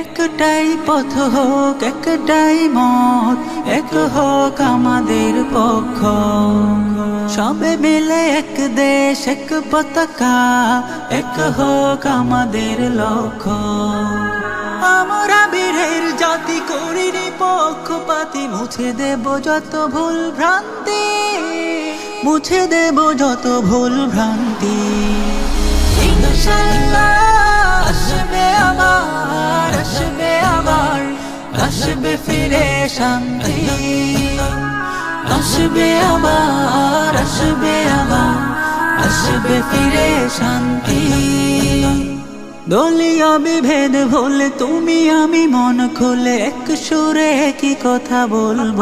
একটাই পথ হোক, একটাই মত, এক হোক আমাদের পক্ষ। সবে মিলে এক দেশ, এক পতাকা, এক হোক আমাদের লক্ষ্য। আমরা বীরের জাতি করিনি পক্ষপাতি, মুছে দেব যত ভুল ভ্রান্তি, মুছে দেব যত ভুল ভ্রান্তি। ইনশাল্লাহ ফিরে শান্তি। আসবে আবার আসবে আবার আসবে ফিরে শান্তি। দলীয় বিভেদ ভুলে তুমি আমি মন খুলে, এক সুরে একই কথা বলব।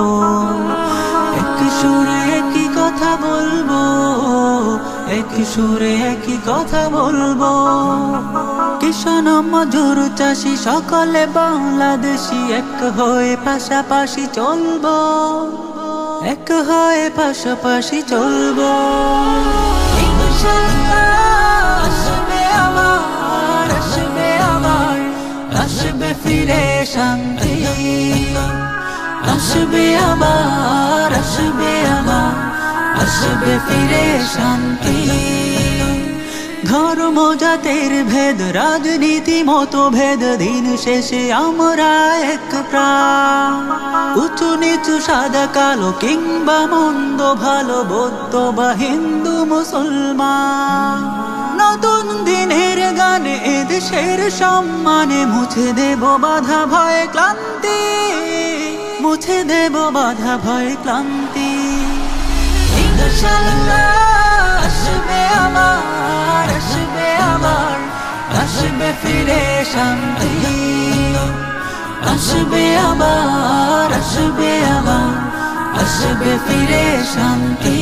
এক সুরে একই কথা বলব, এক সুরে একই কথা বলব। কিষান মজুর চাষি, সকলে বাংলাদেশি, এক হয়ে পাশাপাশি চলব। এক হয়ে পাশাপাশি চলবো। আসবে ফিরে শান্তি। আসবে আবার আসবে আবার, আসবে ফিরে শান্তি। ধর্ম জাতের ভেদ, রাজনীতি মতভেদ দিন শেষে আমরা এক প্রাণ। উঁচু নিচু সাদা কালো কিংবা মন্দ ভালো বৌদ্ধ বা হিন্দু মুসলমান। নতুন দিনের গানে এদেশের সম্মানে মুছে দেব বাধা, ভয়, ক্লান্তি। মুছে দেব বাধা, ভয়, ক্লান্তি। ইনশাআল্লাহ আসবে ফিরে শান্তি আসবে আবার আসবে আবার আসবে ফিরে শান্তি